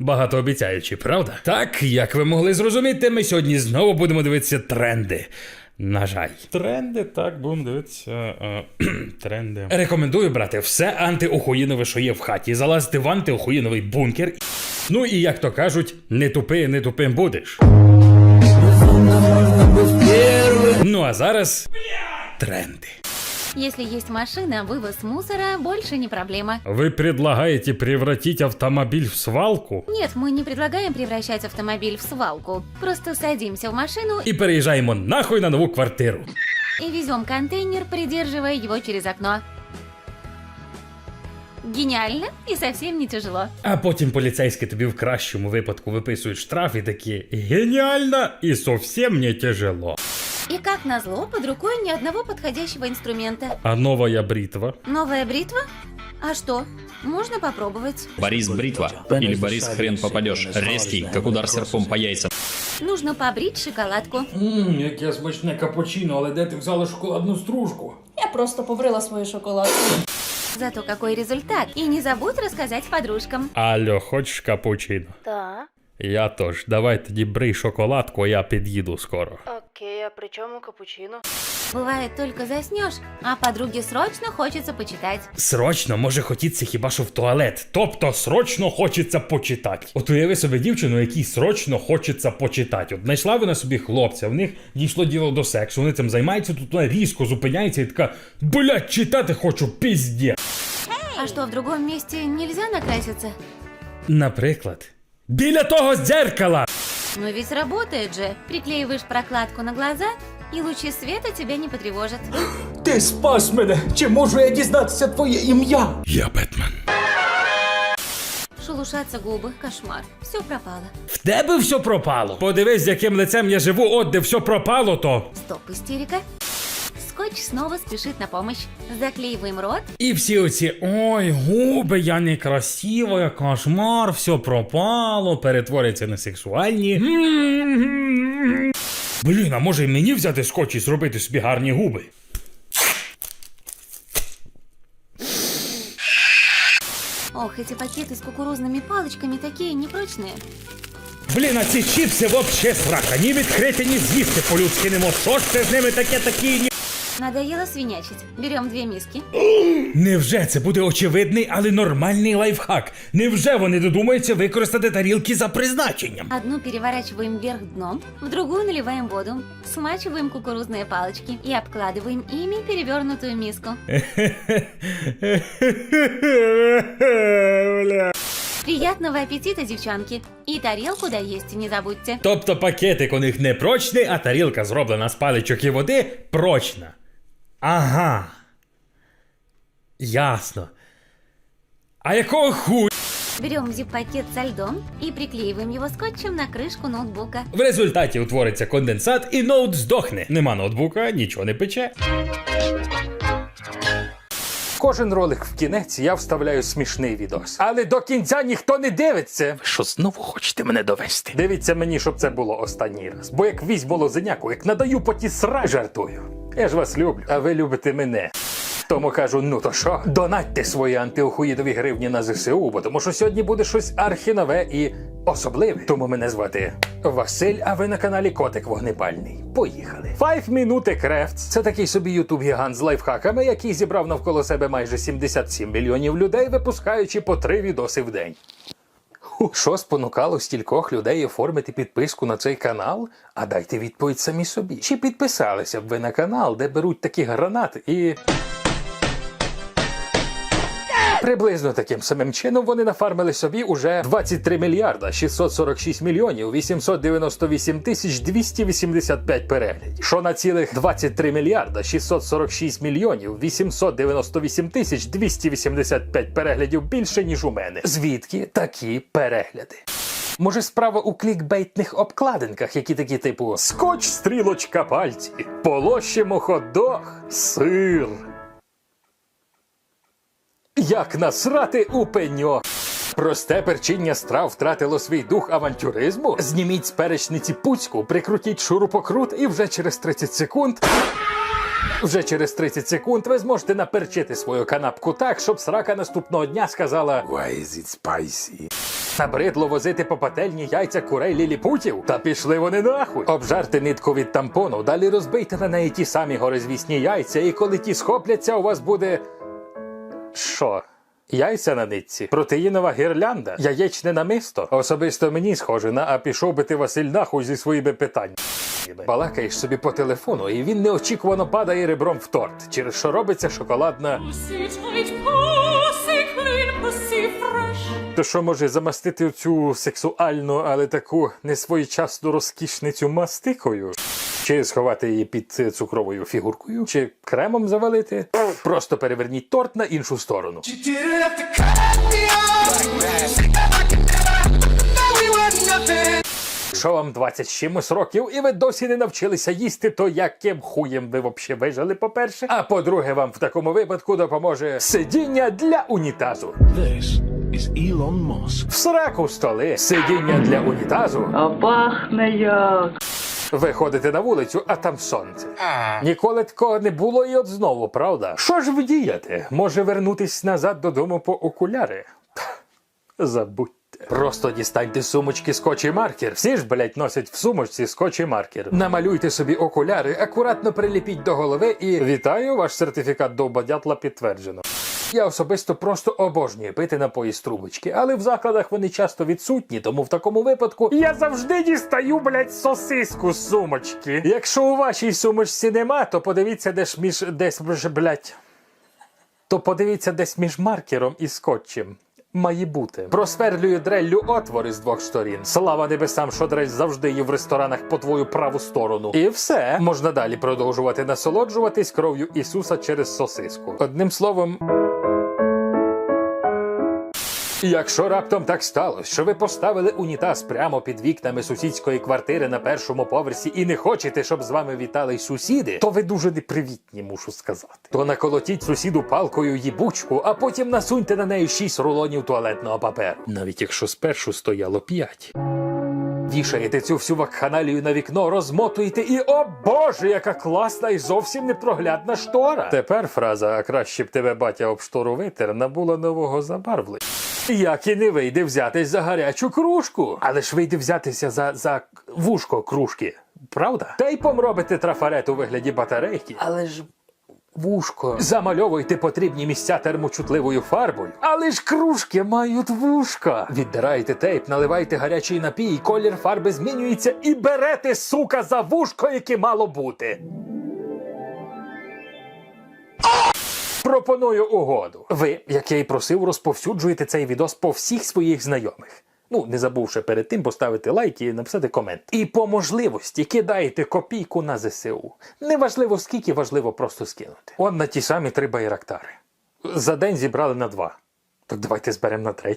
Багатообіцяючи, правда? Так, як ви могли зрозуміти, ми сьогодні знову будемо дивитися тренди. На жаль. Тренди, так, будемо дивитися. е, тренди. Рекомендую брати все антиохуїнове, що є в хаті, залазити в антиохуїновий бункер. Ну і як то кажуть, не тупи, не тупим будеш. Ну а зараз тренди. Если есть машина, вывоз мусора больше не проблема. Вы предлагаете превратить автомобиль в свалку? Нет, мы не предлагаем превращать автомобиль в свалку. Просто садимся в машину І переїжджаємо нахуй на нову квартиру. и везем контейнер, придерживая его через окно. Гениально и совсем не тяжело. А потім поліцейські тобі в кращому випадку виписують штраф і такі геніально і зовсім не тяжело. И как назло, под рукой ни одного подходящего инструмента. А новая бритва? Новая бритва? А что? Можно попробовать. Борис Бритва или Борис Хрен попадешь. Резкий, как удар серпом по яйцам. Нужно побрить шоколадку. Ммм, яке смачне капучино, але де ти взяла шоколадну стружку? Я просто побрила свою шоколадку. Зато какой результат. И не забудь рассказать подружкам. Алло, хочеш капучино? Так. Я тож, давай тоді брий шоколадку, а я під'їду скоро. Окей, а при чому капучино? Бывает, только заснешь, а подруге срочно хочется почитать. Срочно може хотіться хіба що в туалет. Тобто срочно хочеться почитати. От уяви собі дівчину, якій срочно хочеться почитати. От знайшла вона собі хлопця, в них дійшло діло до сексу, вони цим займаються, тут вона різко зупиняється і така, блядь, читати хочу, пізде. А что, в другом месте нельзя накраситься? Наприклад, біля того дзеркала. Но ведь работает же. Приклеиваешь прокладку на глаза, и лучи света тебя не потревожат. Ти спас мене! Чи можу я дізнатися твоє ім'я? Я Бетмен. Шелушатся губы, кошмар. Все пропало. В тебе все пропало. Подивись, з яким лицем я живу, от де все пропало, то. Стоп, истерика. Скотч снова спешит на помощь. Заклеиваем рот. І всі оці ой, губи, я некрасива, кошмар, все пропало, перетворяться на сексуальні. Блін, а може й мені взяти скотч і зробити собі гарні губи? Ох, эти пакеты с кукурузными палочками такие непрочные. Блін, а ці чіпси вообще срака, ні відкрити, ні з'їсти по-людськи не можу. Що ж це з ними таке такі? Надоело свинячить. Берем две миски. Невже це буде очевидний, але нормальний лайфхак? Невже вони додумаються використати тарілки за призначенням? Одну переворачиваем вверх дном, в другую наливаем воду, смачиваем кукурузные палочки и обкладываем ими перевернутую миску. Бля. Приятного аппетита, девчонки! И тарелку доесть не забудьте. Тобто пакетик у них не прочний, а тарілка зроблена з паличок і води прочна. Ага. Ясно. А якого ху... Берем зип-пакет со льдом и приклеиваем его скотчем на крышку ноутбука. В результаті утвориться конденсат і ноут здохне. Нема ноутбука, нічого не пече. Кожен ролик в кінець я вставляю смішний відос. Але до кінця ніхто не дивиться. Що знову хочете мене довести? Дивіться мені, щоб це було останній раз. Бо як візьму лозеняку, як надаю поті сра, жартую. Я ж вас люблю, а ви любите мене. Тому кажу, ну то що, донатьте свої антиохуїдові гривні на ЗСУ, бо тому що сьогодні буде щось архінове і особливе. Тому мене звати Василь, а ви на каналі Котик Вогнепальний. Поїхали. Five Minute Crafts – це такий собі ютуб гігант з лайфхаками, який зібрав навколо себе майже 77 мільйонів людей, випускаючи по три відоси в день. Що спонукало стількох людей оформити підписку на цей канал? А дайте відповідь самі собі. Чи підписалися б ви на канал, де беруть такі гранати і. Приблизно таким самим чином вони нафармили собі уже 23 мільярда 646 мільйонів 898 тисяч 285 переглядів. Що на цілих 23 мільярда 646 мільйонів 898 тисяч 285 переглядів більше, ніж у мене. Звідки такі перегляди? Може, справа у клікбейтних обкладинках, які такі типу Скотч, стрілочка, пальці, полощимо хот-дог, сир. Як насрати у пеньок? Просте перчиння страв втратило свій дух авантюризму. Зніміть з перечниці пуцьку, прикрутіть шурупокрут, і вже через 30 секунд. Вже через 30 секунд ви зможете наперчити свою канапку так, щоб срака наступного дня сказала Why is it spicy? Набридло возити по пательні яйця курей ліліпутів? Та пішли вони нахуй. Обжарте нитку від тампону, далі розбийте на неї ті самі горизвісні яйця, і коли ті схопляться, у вас буде. Що? Яйця на нитці, протеїнова гірлянда, яєчне намисто. Особисто мені схоже на а пішов би ти Василь нахуй зі своїми питаннями. Балакаєш собі по телефону, і він неочікувано падає ребром в торт, через що робиться шоколадна. То що може замастити цю сексуальну, але таку несвоєчасну розкішницю мастикою? Чи сховати її під е, цукровою фігуркою? Чи кремом завалити? Просто переверніть торт на іншу сторону. Що вам 20 з чимось років, і ви досі не навчилися їсти, то яким хуєм ви взагалі вижили, по-перше. А по-друге, вам в такому випадку допоможе сидіння для унітазу. This is Elon Musk. В сраку столи, сидіння для унітазу. А пахне як. Виходите на вулицю, а там сонце. Ніколи такого не було і от знову, правда? Що ж вдіяти? Може вернутись назад додому по окуляри? Пх, Забудьте. Просто дістаньте з сумочки скотч і маркер. Всі ж, блять, носять в сумочці скотч і маркер. Намалюйте собі окуляри, акуратно приліпіть до голови і вітаю, ваш сертифікат довбодятла підтверджено. Я особисто просто обожнюю пити напої з трубочки, але в закладах вони часто відсутні, тому в такому випадку я завжди дістаю, блять, сосиску з сумочки. Якщо у вашій сумочці нема, то подивіться, де ж між десь ж, блять. То подивіться десь між маркером і скотчем. Має бути. Просверлюю дреллю отвори з двох сторін. Слава небесам, що дрель завжди є в ресторанах по твою праву сторону. І все можна далі продовжувати насолоджуватись кров'ю Ісуса через сосиску. Одним словом. Якщо раптом так сталося, що ви поставили унітаз прямо під вікнами сусідської квартири на першому поверсі і не хочете, щоб з вами вітали сусіди, то ви дуже непривітні, мушу сказати. То наколотіть сусіду палкою їбучку, а потім насуньте на неї шість рулонів туалетного паперу. Навіть якщо спершу стояло п'ять. Вішаєте цю всю вакханалію на вікно, розмотуєте і о боже, яка класна і зовсім непроглядна штора. Тепер фраза, а краще б тебе батя об штору витер, набула нового забарвлення. Як і не вийде взятись за гарячу кружку. Але ж вийде взятися за, за вушко кружки, правда? Тейпом робите трафарет у вигляді батарейки. Але ж вушко. Замальовуйте потрібні місця термочутливою фарбою. Але ж кружки мають вушка. Віддираєте тейп, наливайте гарячий напій, колір фарби змінюється і берете, сука, за вушко, яке мало бути. Пропоную угоду. Ви, як я й просив, розповсюджуєте цей відос по всіх своїх знайомих. Ну, не забувши перед тим поставити лайк і написати комент. І по можливості кидаєте копійку на ЗСУ. Неважливо скільки, важливо просто скинути. Он на ті самі три байрактари. За день зібрали на два. Так давайте зберемо на третій.